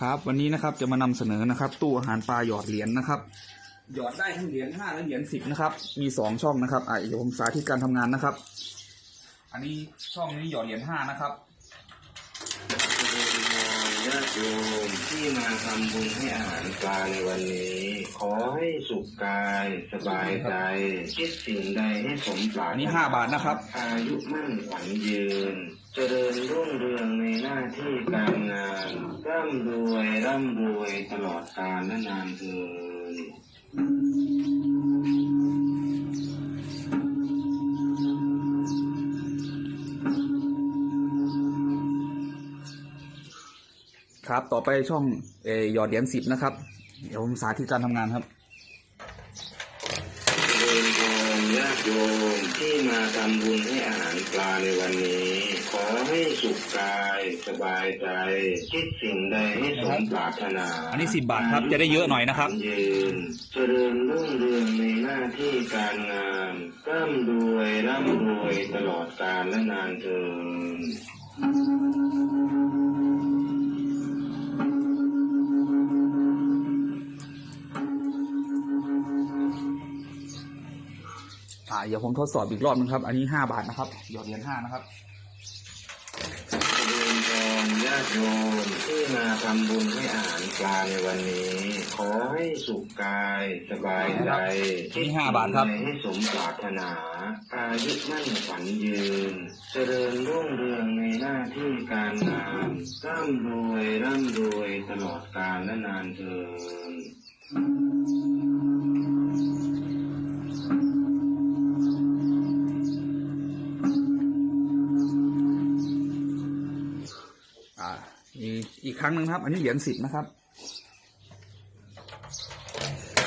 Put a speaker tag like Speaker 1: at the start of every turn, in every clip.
Speaker 1: ครับ วันนี้นะครับจะมานำเสนอนะครับ ตู้อาหารปลาหยอดเหรียญนะครับ หยอดได้ทั้งเหรียญห้าและเหรียญสิบนะครับ มีสองช่องนะครับอะเดี๋ยวผมสาธิตการทำงานนะครับ อันนี้ช่องนี้หยอดเหรียญห้านะครับ
Speaker 2: ญาติโยมที่มาทำบุญให้อาหารปลาในวันนี้ ขอให้สุขกายสบายใจคิดสิ่งใดให้สมปรารถ
Speaker 1: อัน
Speaker 2: นา
Speaker 1: นี้ห้าบาทนะครับ
Speaker 2: อายุมั่นขวัญยืน เจริญรุ่งเรืองในหน้าที่การงานร่ำรวย ร่ำรวยตลอดกาลและนานเถิด
Speaker 1: ครับ ต่อไปช่องเอยอดเหรียญสิบนะครับ เดี๋ยวผมสาธิตการทำงานครับ
Speaker 2: เจริญพร ญาติโยมที่มาทำบุญให้อาหารปลาในวันนี้ ขอให้สุขกายสบายใจ คิดสิ่งใดให้สมปรารถนา
Speaker 1: อันนี้10บาทครับจะได้เยอะหน่อยนะครับ
Speaker 2: ยืนเจริญรุ่งเรืองในหน้าที่การงานร่ำรวยร่ำรวยตลอดกาลและนานเทอญ
Speaker 1: อ่าเดี๋ยวผมทดสอบอีกรอบนึงครับ อันนี้ห้าบาทนะครับหยอดเหรียญห้านะครับ
Speaker 2: เจริญพรญาติโยมที่มาทำบุญให้อาหารปลาในวันนี้ ขอให้สุขกายสบายใจ
Speaker 1: นี่ห้าบาทครับ
Speaker 2: คิดสิ่งใดให้สมปรารถนา อายุมั่นขวัญยืน เจริญรุ่งเรืองในหน้าที่การงานร่ำรวยร่ำรวยตลอดกาลและนานเทอญ
Speaker 1: อีกอีกครั้งหนึ่งครับ อันนี้เหรียญสิบนะครับ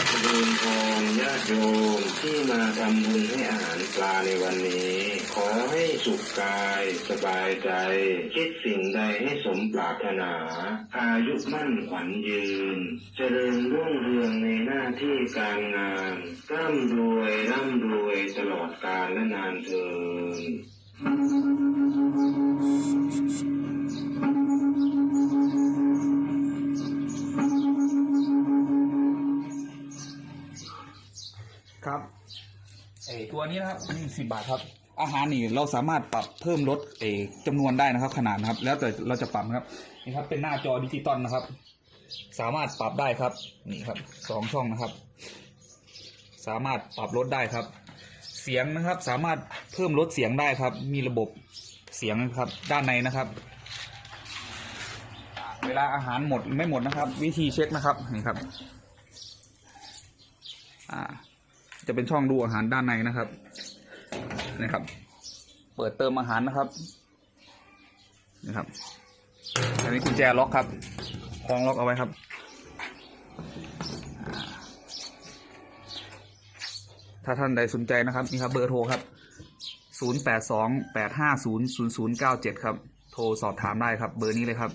Speaker 2: เจริญพรญาติโยมที่มาทำบุญให้อาหารปลาในวันนี้ ขอให้สุขกาย สบายใจ คิดสิ่งใดให้สมปรารถนา อายุมั่นขวัญยืน เจริญรุ่งเรืองในหน้าที่การงานร่ำรวยร่ำรวยตลอดกาลและนานเทอญ
Speaker 1: ครับเอตัวนี้นะครับนี่สิบาทครับ อาหารนี่เราสามารถปรับเพิ่มลดเอจำนวนได้นะครับ ขนาดนะครับ แล้วแต่เราจะปรับนะครับนี่ครับ เป็นหน้าจอดิจิตอลนะครับ สามารถปรับได้ครับ นี่ครับสองช่องนะครับ สามารถปรับลดได้ครับ เสียงนะครับ สามารถเพิ่มลดเสียงได้ครับ มีระบบเสียงนะครับ ด้านในนะครับเวลาอาหารหมดไม่หมดนะครับ วิธีเช็คนะครับนี่ครับ อ่า จะเป็นช่องดูอาหารด้านในนะครับนะครับ เปิดเติมอาหารนะครับนะครับอันนี้กุญแจล็อกครับคล้องล็อกเอาไว้ครับ ถ้าท่านใดสนใจนะครับนี่ครับเบอร์โทรครับศูนย์แปดสองแปดห้าศูนย์ศูนย์ศูนย์เก้าเจ็ดครับ โทรสอบถามได้ครับ เบอร์นี้เลยครับ